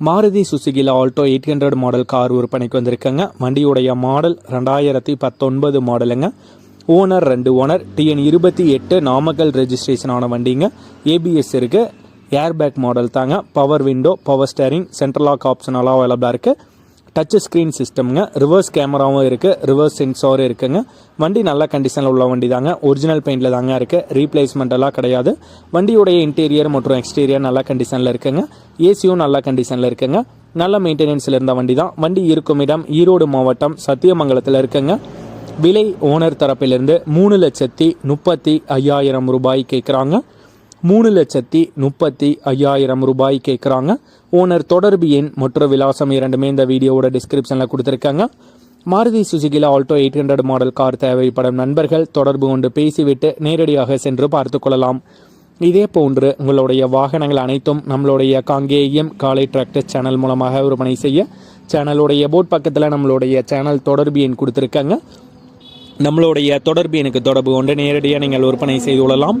Maruti சுசுகில Alto eight hundred model car விற்பனைக்கு வந்திருக்கங்க. வண்டியுடைய மாடல் ரெண்டாயிரத்தி பத்தொன்பது மாடலுங்க ஓனர் ரெண்டு ஓனர் டிஎன் இருபத்தி எட்டு நாமக்கல் ரெஜிஸ்ட்ரேஷன் ஆன வண்டிங்க. ஏபிஎஸ் இருக்குது ஏர்பேக் மாடல் தாங்க. Power window power steering central lock ஆப்ஷனெல்லாம் அவைலபிளாக இருக்குது டச் ஸ்க்ரீன் சிஸ்டம்ங்க ரிவர்ஸ் கேமராவும் இருக்குது ரிவர்ஸ் சென்சாரும் இருக்குங்க. வண்டி நல்ல கண்டிஷனில் உள்ள வண்டி தாங்க. ஒரிஜினல் பெயிண்டில் தாங்க இருக்குது ரீப்ளேஸ்மெண்ட் எல்லாம் கிடையாது. வண்டியுடைய இன்டீரியர் மற்றும் எக்ஸ்டீரியர் நல்ல கண்டிஷனில் இருக்குங்க. ஏசியும் நல்ல கண்டிஷனில் இருக்குங்க. நல்ல மெயின்டெனன்ஸில் இருந்த வண்டி தான். வண்டி இருக்கும் இடம் ஈரோடு மாவட்டம் சத்தியமங்கலத்தில் இருக்குங்க. விலை ஓனர் தரப்பிலிருந்து மூணு லட்சத்தி முப்பத்தி ஐயாயிரம் ரூபாய் கேட்குறாங்க மூணு லட்சத்தி முப்பத்தி ஐயாயிரம் ரூபாய் கேட்குறாங்க ஓனர் தொடர்பு எண் மற்றும் விலாசம் இரண்டுமே இந்த வீடியோவோட டிஸ்கிரிப்ஷனில் கொடுத்துருக்காங்க. Maruti சுசுகில Alto eight hundred model car தேவைப்படும் நண்பர்கள் தொடர்பு கொண்டு பேசிவிட்டு நேரடியாக சென்று பார்த்து கொள்ளலாம். இதே போன்று உங்களுடைய வாகனங்கள் அனைத்தும் நம்மளுடைய காங்கேயம் காலை டிராக்டர் சேனல் மூலமாக விற்பனை செய்ய சேனலுடைய போட் பக்கத்தில் நம்மளுடைய சேனல் தொடர்பு எண் கொடுத்துருக்காங்க. நம்மளுடைய தொடர்பு எனக்கு தொடர்பு கொண்டு நேரடியாக நீங்கள் விற்பனை செய்து கொள்ளலாம்.